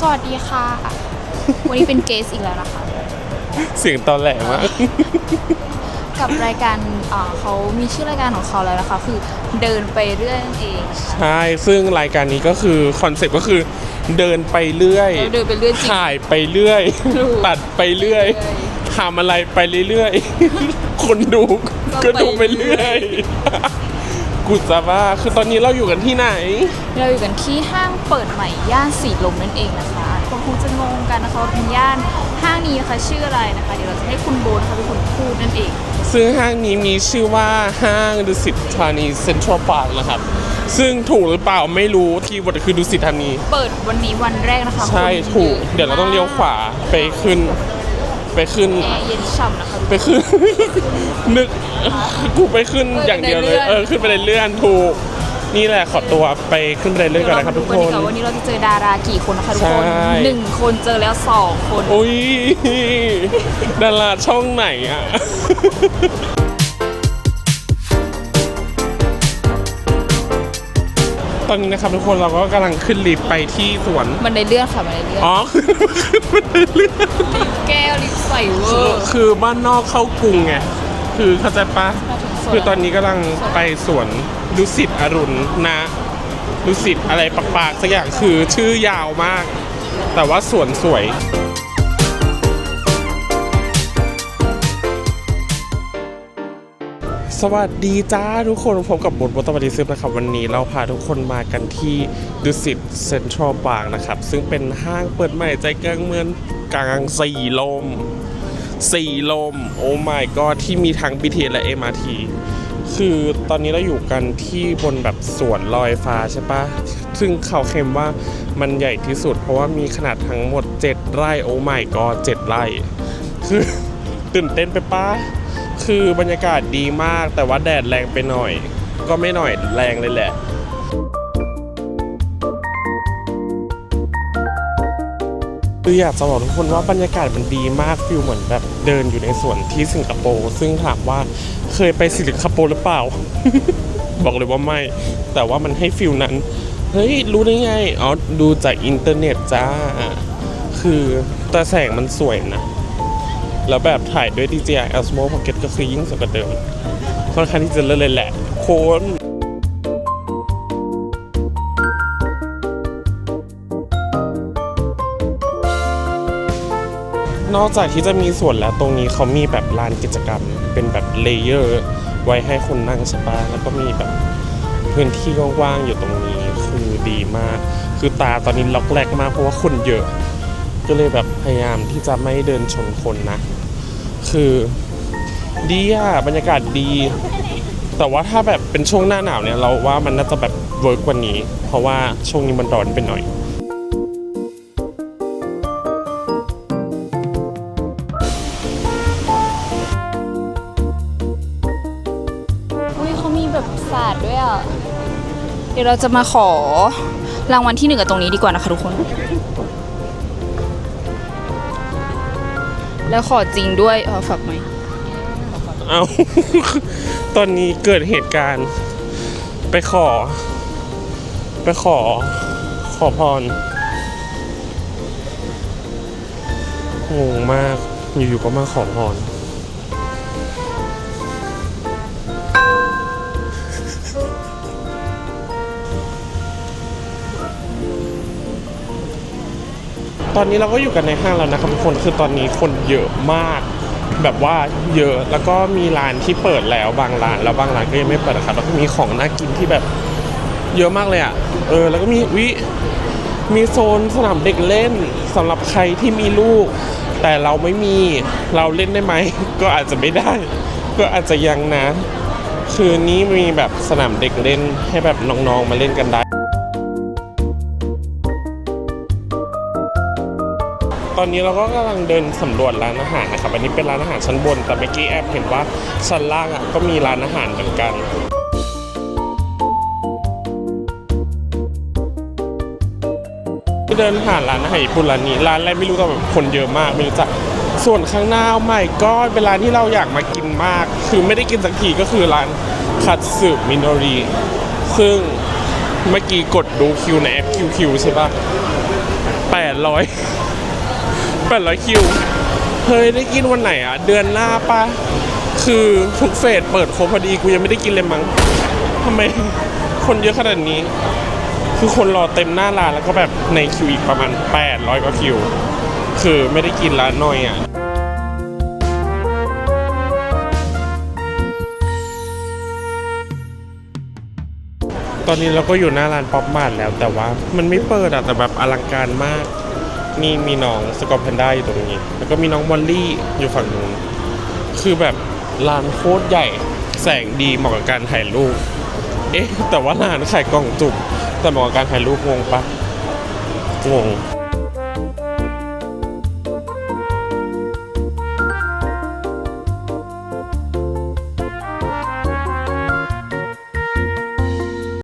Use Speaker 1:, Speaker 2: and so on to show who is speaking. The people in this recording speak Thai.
Speaker 1: สวัสดีค่ะ วันนี้เป็นเกสอีกแล้วนะคะ
Speaker 2: เสียงตอนแหลมาก
Speaker 1: กับรายการอ่าเขามีชื่อรายการของเขาแล้วนะคะ คือเดินไปเรื่อยนั่นเอง
Speaker 2: ใช่ซึ่งรายการนี้ก็คือคอนเซ็ปต์ก็คือเดินไปเรื่อย
Speaker 1: เราเดินไปเรื่อยจริง
Speaker 2: ถ่ายไปเรื่อย
Speaker 1: ถูก
Speaker 2: ตัดไปเรื่อยทำอะไรไปเรื่อยๆคนดูก็ดูไปเรื่อย กุศว่าคือตอนนี้เราอยู่กันที่ไหน
Speaker 1: เราอยู่กันที่ห้างเปิดใหม่ย่านสีลมนั่นเองนะคะคนคงจะงงกันนะคะว่าเป็นย่านห้างนี้นะคะชื่ออะไรนะคะ เดี๋ยวเราจะให้คุณโบนะคะเป็นคนพูดนั่นเอง
Speaker 2: ซึ่งห้างนี้มีชื่อว่าห้างดุสิตธานีเซ็นทรัลพาร์คนะครับ ซึ่งถูกหรือเปล่าไม่รู้คีย์เวิร์ดคือดุสิตธานี
Speaker 1: เปิดวันนี้วันแรกนะคะ
Speaker 2: ใช่
Speaker 1: คน
Speaker 2: ถูก
Speaker 1: ยอะ
Speaker 2: เดี๋ยวเราต้องเลี้ยวขวาไปขึ้น ไปขึ้น
Speaker 1: แอร์เย็นฉ่ำนะคะ
Speaker 2: ไปขึ้น นึกกูไปขึ้น
Speaker 1: เออ
Speaker 2: อย่างเดียวเลย
Speaker 1: บันไดเลื่อน
Speaker 2: เออขึ้นไปเลยเลื่อนถูก นี่แหละขอตัวไปขึ้นไปเลยเลื่อนก่อนนะครับทุก
Speaker 1: วั
Speaker 2: คน
Speaker 1: นี้กับวันนี้เราจะเจอดารากี่คนนะคะทุกคน
Speaker 2: ใช่
Speaker 1: หนึ่งคนเจอแล้วสองคน
Speaker 2: อุ้ยดาราช่องไหนอะ ตอนนี้นะครับทุกคนเราก็กำลังขึ้นลิฟต์ไปที่สวน
Speaker 1: มันในเลื่อนค่ะมันในเลื่อน
Speaker 2: อ๋อ ขึ้นไปเรื่อย คือบ้านนอกเข้ากรุงไง คือเข้าใจปะ
Speaker 1: มาถึงสวน
Speaker 2: คือตอนนี้กำลังไปสวนดุสิตอรุณนะดุสิตอะไรปากๆสักอย่างคือชื่อยาวมาก แต่ว่าสวนสวยสวัสดีจ้าทุกคนพบกับบทบทตบันดีซึมนะครับ วันนี้เราพาทุกคนมากันที่ดุสิตเซ็นทรัลพาร์คนะครับ ซึ่งเป็นห้างเปิดใหม่ใจกลางเมืองกลางสีลม สี่ลม โอ้ my god ที่มีทั้ง BTS และ MRT คือตอนนี้เราอยู่กันที่บนแบบสวนลอยฟ้าใช่ปะซึ่งเขาเคลมว่ามันใหญ่ที่สุด เพราะว่ามีขนาดทั้งหมด 7 ไร่โอ้ my god 7ไร่ คือตื่นเต้นไปปะคือบรรยากาศดีมากแต่ว่าแดดแรงไปหน่อย ก็ไม่หน่อยแรงเลยแหละ คืออยากจะบอกทุกคนว่าบรรยากาศมันดีมากฟิลเหมือนแบบเดินอยู่ในสวนที่สิงคโปร์ซึ่งถามว่าเคยไปสิงคโปร์หรือเปล่า บอกเลยว่าไม่ แต่ว่ามันให้ฟิลนั้น เฮ้ย รู้ได้ไงอ๋อดูจากอินเทอร์เน็ตจ้า คือแต่แสงมันสวยนะ แล้วแบบถ่ายด้วย DJI Osmo Pocket ก็คือยิ่งสวยกว่าเดิมค่อนข้างที่จะเลิศเลยแหละโคน นอกจากที่จะมีสวนแล้วตรงนี้เขามีแบบลานกิจกรรม เป็นแบบเลเยอร์ไว้ให้คนนั่งใช่ปะแล้วก็มีแบบพื้นที่กว้างๆอยู่ตรงนี้คือดีมาก คือตาตอนนี้ล็อกแรกมากเพราะว่าคนเยอะ ก็เลยแบบพยายามที่จะไม่เดินชนคนนะ คือดีอะบรรยากาศดี แต่ว่าถ้าแบบเป็นช่วงหน้าหนาวเนี่ยเราว่ามันน่าจะแบบเวิร์กกว่านี้ เพราะว่าช่วงนี้มันร้อนไปหน่อย
Speaker 1: เดี๋ยวเราจะมาขอรางวัลที่หนึ่งกับตรงนี้ดีกว่านะคะทุกคน แล้วขอจริงด้วยเออฝากไหม
Speaker 2: เอา ตอนนี้เกิดเหตุการณ์ ไปขอ ไปขอ ขอพร งงมาก อยู่ๆก็มาขอพร ตอนนี้เราก็อยู่กันในห้างแล้วนะครับทุกคนคือตอนนี้คนเยอะมาก แบบว่าเยอะแล้วก็มีร้านที่เปิดแล้วบางร้านแล้วบางร้านก็ยังไม่เปิดนะครับแล้วก็มีของน่ากินที่แบบเยอะมากเลยอะเออแล้วก็มีวิมีโซนสนามเด็กเล่นสำหรับใครที่มีลูก แต่เราไม่มีเราเล่นได้ไหม ก็อาจจะไม่ได้ ก็อาจจะยังนะ คืนนี้มีแบบสนามเด็กเล่นให้แบบน้องๆมาเล่นกันได้ ตอนนี้เราก็กำลังเดินสำรวจร้านอาหารนะครับ อันนี้เป็นร้านอาหารชั้นบน แต่เมื่อกี้แอบเห็นว่าชั้นล่างอะก็มีร้านอาหารเหมือนกันเดินผ่านร้านอาหารญี่ปุ่นร้านนี้ร้านอะไรไม่รู้แต่แบบคนเยอะมากไม่รู้จักส่วนข้างหน้าใหม่ก็เป็นร้านที่เราอยากมากินมาก คือไม่ได้กินสักทีก็คือร้านคัตสึมินโนริซึ่งเมื่อกี้กดดูคิวในแอปคิวคิวใช่ปะ800 800คิว เฮ้ยได้กินวันไหนอะเดือนหน้าปะคือทุกเฟสเปิดครบพอดีกูยังไม่ได้กินเลยมั้งทำไมคนเยอะขนาดนี้ คือคนรอเต็มหน้าร้านแล้วก็แบบในคิวอีกประมาณ 800กว่าคิว คือไม่ได้กินร้านน้อยอะตอนนี้เราก็อยู่หน้าร้านป๊อปมาร์ทแล้วแต่ว่ามันไม่เปิดอะแต่แบบอลังการมาก นี่มีน้องสกอตแพนด้าอยู่ตรงนี้ แล้วก็มีน้องมอลลี่อยู่ฝั่งนู้น คือแบบลานโคตรใหญ่ แสงดีเหมาะกับการถ่ายรูป เอ๊ะ แต่ว่าร้านขายกล่องจุกแต่เหมาะกับการถ่ายรูปงงปะงง